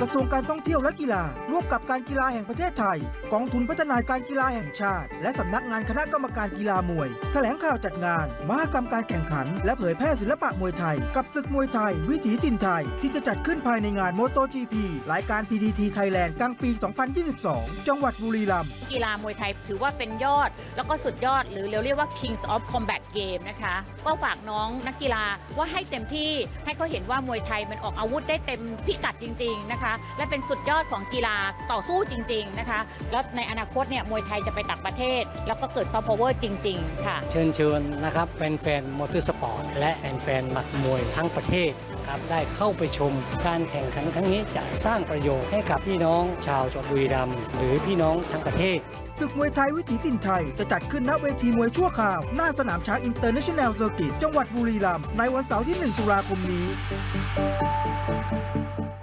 กระทรวงการท่องเที่ยวและกีฬา ร่วมกับการกีฬาแห่งประเทศไทย กองทุนพัฒนาการกีฬาแห่งชาติ และสำนักงานคณะกรรมการกีฬามวย แถลงข่าวจัดงาน มหกรรมการแข่งขัน และเผยแพร่ศิลปะมวยไทย กับศึกมวยไทย วิถีถิ่นไทย ที่จะจัดขึ้นภายในงานโมโต GP รายการ PTT Thailand กลางปี 2022 จังหวัดบุรีรัมย์กีฬามวยไทยถือว่าเป็นยอด แล้วก็สุดยอดหรือเราเรียกว่า Kings of Combat Game นะคะก็ฝากน้องนักกีฬาว่าให้เต็มที่ให้เขาเห็นว่ามวยไทยมันออกอาวุธได้เต็มพิกัดจริงๆนะคะนะคะ และเป็นสุดยอดของกีฬาต่อสู้จริง ๆนะคะ แล้วในอนาคตเนี่ยมวยไทยจะไปต่างประเทศ แล้วก็เกิดซอฟต์พาวเวอร์จริง ๆ ค่ะ เชิญชวนนะครับแฟนๆมอเตอร์สปอร์ตและแฟนๆหมัดมวยทั้งประเทศครับได้เข้าไปชมการแข่งขันครั้งนี้จะสร้างประโยชน์ให้กับพี่น้องชาวจังหวัดบุรีรัมย์หรือพี่น้องทั้งประเทศ ศึกมวยไทยวิถีถิ่นไทย จะจัดขึ้นณเวทีมวยชั่วคราว หน้าสนามช้างอินเตอร์เนชั่นแนลเซอร์กิตจังหวัดบุรีรัมย์ในวันเสาร์ที่ 1 ตุลาคมนี้